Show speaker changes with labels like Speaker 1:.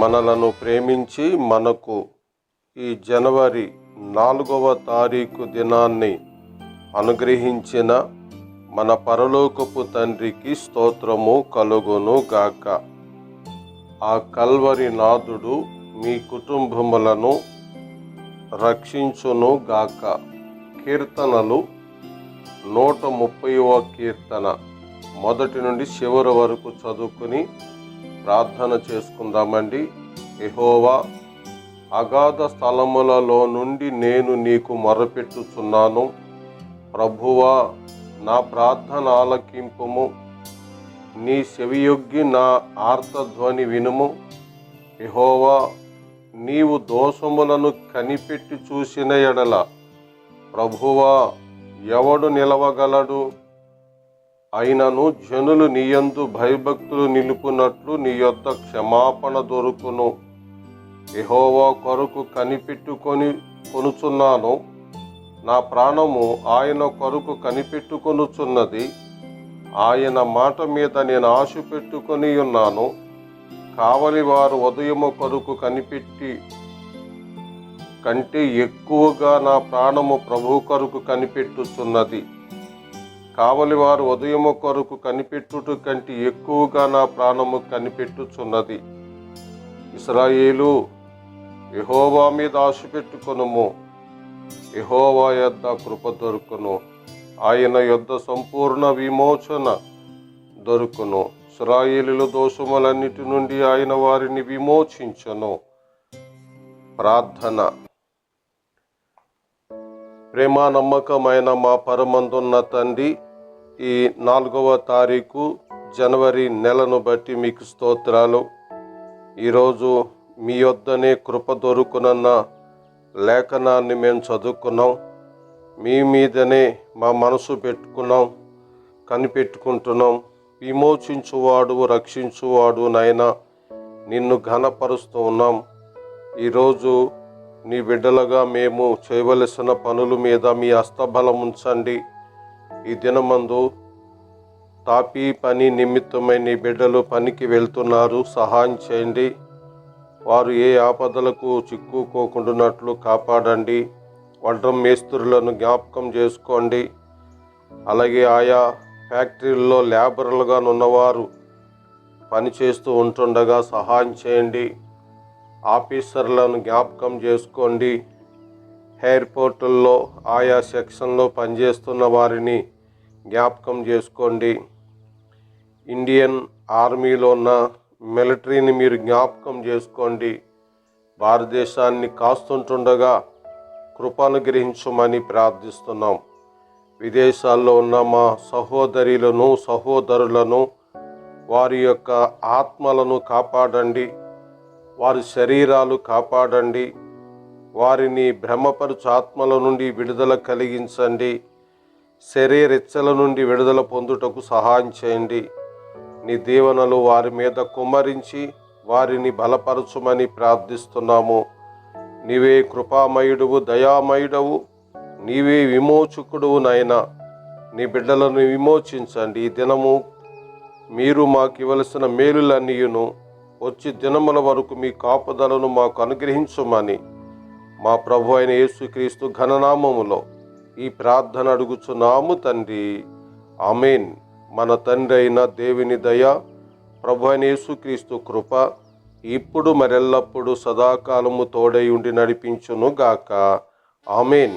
Speaker 1: మనలను ప్రేమించి మనకు ఈ జనవరి నాలుగవ తారీఖు దినాన్ని అనుగ్రహించిన మన పరలోకపు తండ్రికి స్తోత్రము కలుగును గాక. ఆ కల్వరి నాథుడు మీ కుటుంబములను రక్షించును గాక. కీర్తనలు నూట ముప్పైవ కీర్తన. మొదటి నుండి చివరి వరకు చదువుకుని ప్రార్థన చేసుకుందామండి. ఎహోవా అగాధ స్థలములలో నుండి నేను నీకు మొరపెట్టుచున్నాను. ప్రభువా నా ప్రార్థన ఆలకింపుము. నీ చెవియొగ్గి నా ఆర్తధ్వని వినుము. యెహోవా నీవు దోషములను కనిపెట్టి చూసిన ఎడల ప్రభువా ఎవడు నిలవగలడు? అయినను జనులు నీయందు భయభక్తులు నిలుపునట్లు నీ యొద్ద క్షమాపణ దొరుకును. ఎహోవా కొరకు కనిపెట్టుకొని కొనుచున్నాను. నా ప్రాణము ఆయన కొరకు కనిపెట్టుకొనుచున్నది. ఆయన మాట మీద నేను ఆశ పెట్టుకొని ఉన్నాను. కావలి వారు ఉదయము కొరకు కనిపెట్టి కంటే ఎక్కువగా నా ప్రాణము ప్రభు కొరకు కనిపెట్టుచున్నది. కావలి వారు ఉదయము కొరకు కనిపెట్టుట కంటే ఎక్కువగా నా ప్రాణము కనిపెట్టుచున్నది. ఇస్రాయేలు యెహోవా మీద ఆశ పెట్టుకొనుము. యెహోవా యొద్ద కృప దొరుకును. ఆయన యొద్ద సంపూర్ణ విమోచన దొరుకును. ఇస్రాయేలుల దోషములన్నిటి నుండి ఆయన వారిని విమోచించను. ప్రార్థన. ప్రేమ నమ్మకమైన మా పరమందున్న తండ్రి ఈ నాలుగవ తారీఖు జనవరి నెలను బట్టి మీకు స్తోత్రాలు. ఈరోజు మీ యొద్దనే కృప దొరుకునన్న లేఖనాన్ని మేము చదువుకున్నాం. మీ మీదనే మా మనసు పెట్టుకున్నాం కనిపెట్టుకుంటున్నాం. విమోచించువాడు రక్షించువాడు నాయన నిన్ను ఘనపరుస్తూ ఉన్నాం. ఈరోజు నీ బిడ్డలుగా మేము చేయవలసిన పనుల మీద మీ హస్తబలం ఉంచండి. ఈ దినమందు తాపీ పని నిమిత్తమై నీ బిడ్డలు పనికి వెళ్తున్నారు. సహాయం చేయండి. వారు ఏ ఆపదలకు చిక్కుకోకుండానట్లు కాపాడండి. వడ్రం మేస్త్రులను జ్ఞాపకం చేసుకోండి. అలాగే ఆయా ఫ్యాక్టరీల్లో లేబర్లుగా ఉన్నవారు పనిచేస్తూ ఉంటుండగా సహాయం చేయండి. ఆఫీసర్లను జ్ఞాపకం చేసుకోండి. ఎయిర్పోర్టుల్లో ఆయా సెక్షన్లో పనిచేస్తున్న వారిని జ్ఞాపకం చేసుకోండి. ఇండియన్ ఆర్మీలో ఉన్న మిలిటరీని మీరు జ్ఞాపకం చేసుకోండి. భారతదేశాన్ని కాస్తుంటుండగా కృపానుగ్రహించమని ప్రార్థిస్తున్నాం. విదేశాల్లో ఉన్న మా సహోదరులను సహోదరులను వారి యొక్క ఆత్మలను కాపాడండి. వారి శరీరాలు కాపాడండి. వారిని భ్రమపరుచు ఆత్మల నుండి విడుదల కలిగించండి. శరీరెచ్చల నుండి విడుదల పొందుటకు సహాయం చేయండి. నీ దీవెనలు వారి మీద కుమ్మరించి వారిని బలపరచుమని ప్రార్థిస్తున్నాము. నీవే కృపామయుడువు దయామయుడవు నీవే విమోచకుడువు నాయన. నీ బిడ్డలను విమోచించండి. ఈ దినము మీరు మాకు ఇవ్వలసిన మేలులన్నీయును. వచ్చి దినముల వరకు మీ కాపుదలను మాకు అనుగ్రహించమని మా ప్రభు అయిన యేసుక్రీస్తు ఘననామములో ఈ ప్రార్థన అడుగుచున్నాము తండ్రి. ఆమెన్. మన తండ్రి అయిన దేవుని దయ ప్రభు యేసుక్రీస్తు కృప ఇప్పుడు మరెల్లప్పుడు సదాకాలము తోడై ఉండి నడిపించును గాక ఆమెన్.